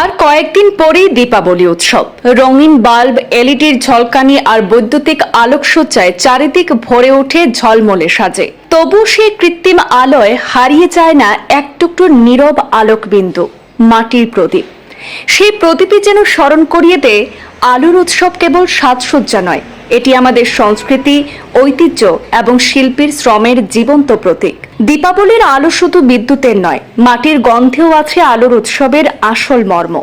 আর কয়েকদিন পরেই দীপাবলি উৎসব। রঙিন বাল্ব, এলইডির ঝলকানি আর বৈদ্যুতিক আলোকসজ্জায় চারিদিক ভরে ওঠে ঝলমলে সাজে। তবু সে কৃত্রিম আলোয় হারিয়ে যায় না এক টুকরো নীরব আলোকবিন্দু, মাটির প্রদীপ। সেই প্রদীপই যেন স্মরণ করিয়ে দেয় আলোর উৎসব কেবল সাজসজ্জা নয় এটি আমাদের সংস্কৃতি, ঐতিহ্য এবং শিল্পীর শ্রমের জীবন্ত প্রতীক। দীপাবলির আলো শুধু বিদ্যুতের নয়, মাটির গন্ধেও আছে আলোর উৎসবের আসল মর্ম।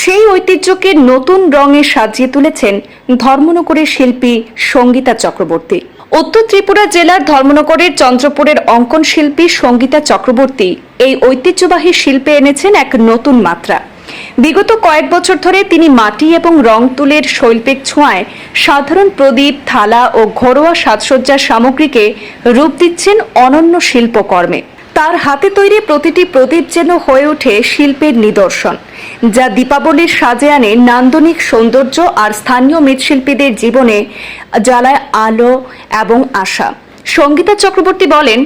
সেই ঐতিহ্যকে নতুন রঙে সাজিয়ে তুলেছেন ধর্মনগরের শিল্পী সঙ্গীতা চক্রবর্তী। উত্তর ত্রিপুরা জেলার ধর্মনগরের চন্দ্রপুরের অঙ্কন শিল্পী সঙ্গীতা চক্রবর্তী এই ঐতিহ্যবাহী শিল্পে এনেছেন এক নতুন মাত্রা। বিগত কয়েক বছর ধরে তিনি মাটি এবং রং তুলির শৈল্পিক ছোঁয়ায় সাধারণ প্রদীপ, থালা ও ঘরোয়া সাজসজ্জার সামগ্রীকে রূপ দিচ্ছেন অনন্য শিল্পকর্মে। তার হাতে তৈরি প্রতিটি প্রদীপ যেন হয়ে ওঠে শিল্পের নিদর্শন, যা দীপাবলির সাজে আনে নান্দনিক সৌন্দর্য আর স্থানীয় মৃৎশিল্পীদের জীবনে জ্বালায় আলো এবং আশা। সঙ্গীতা চক্রবর্তী বলেন,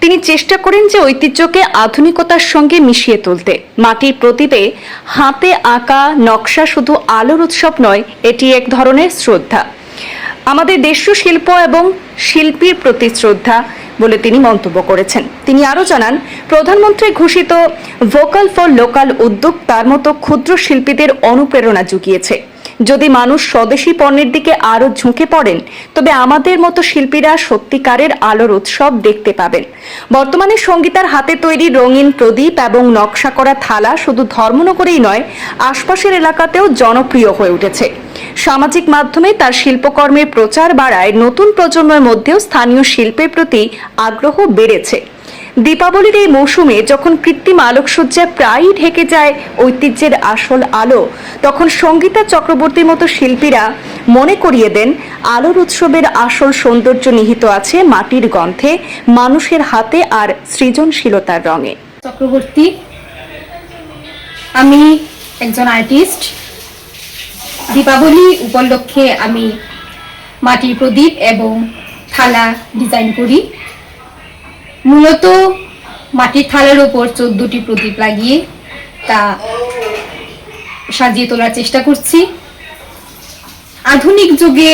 তিনি চেষ্টা করেন যে ঐতিহ্যকে আধুনিকতার সঙ্গে মিশিয়ে তুলতে। মাটির প্রদীপে হাতে আঁকা নকশা শুধু আলোর উৎসব নয়, এটি এক ধরনের শ্রদ্ধা। আমাদের দেশীয় শিল্প এবং শিল্পীর প্রতি শ্রদ্ধা বলে তিনি মন্তব্য করেছেন। তিনি আরও জানান, প্রধানমন্ত্রী ঘোষিত ভোকাল ফর লোকাল উদ্যোগ তার মতো ক্ষুদ্র শিল্পীদের অনুপ্রেরণা জুগিয়েছে। যদি মানুষ স্বদেশি পণ্যের দিকে আরও ঝুঁকে পড়েন, তবে আমাদের মতো শিল্পীরা সত্যিকারের আলোর উৎসব দেখতে পাবেন। বর্তমানে সঙ্গীতার হাতে তৈরি রঙিন প্রদীপ এবং নকশা করা থালা শুধু ধর্মনগরেই নয়, আশপাশের এলাকাতেও জনপ্রিয় হয়ে উঠেছে। সামাজিক মাধ্যমে তার শিল্পকর্মের প্রচার বাড়ায় নতুন প্রজন্মের মধ্যেও স্থানীয় শিল্পের প্রতি আগ্রহ বেড়েছে। দীপাবলির এই মৌসুমে যখন কৃত্রিম আলোকসজ্জায় প্রায়ই ঢেকে যায় ঐতিহ্যের আসল আলো, তখন সঙ্গীতা চক্রবর্তীর মতো শিল্পীরা মনে করিয়ে দেন, আলোর উৎসবের আসল সৌন্দর্য নিহিত আছে মাটির গন্ধে, মানুষের হাতে আর সৃজনশীলতার রঙে। চক্রবর্তী, আমি একজন আর্টিস্ট। দীপাবলি উপলক্ষে আমি মাটির প্রদীপ এবং থালা ডিজাইন করি। মূলত মাটির থালার উপর চোদ্দটি প্রদীপ লাগিয়ে তা সাজিয়ে তোলার চেষ্টা করছি। আধুনিক যুগে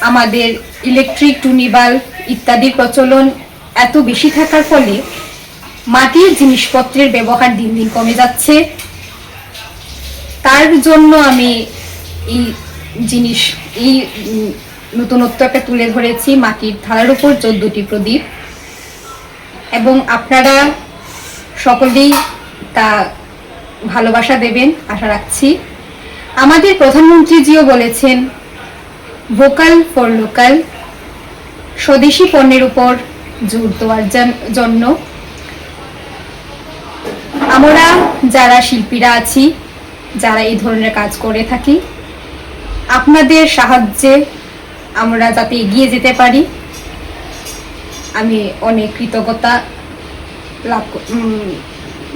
আমাদের ইলেকট্রিক টুনি বাল্ব ইত্যাদির প্রচলন এত বেশি থাকার ফলে মাটির জিনিসপত্রের ব্যবহার দিন দিন কমে যাচ্ছে। তার জন্য আমি এই জিনিস এই উম, নতুনত্বটা তুলে ধরেছি মাটির থালার উপর চোদ্দটি প্রদীপ। এবং আপনারা সকলেই তা ভালোবাসা দেবেন, আশা রাখছি। আমাদের প্রধানমন্ত্রীজিও বলেছেন, ভোকাল ফর লোকাল, স্বদেশি পণ্যের উপর জোর দেওয়ার জন- জন্য। আমরা যারা শিল্পীরা আছি, যারা এই ধরনের কাজ করে থাকি, আপনাদের সাহায্যে আমরা যাতে এগিয়ে যেতে পারি। আমি অনেক কৃতজ্ঞতা লাভ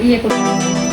ইয়ে করছি।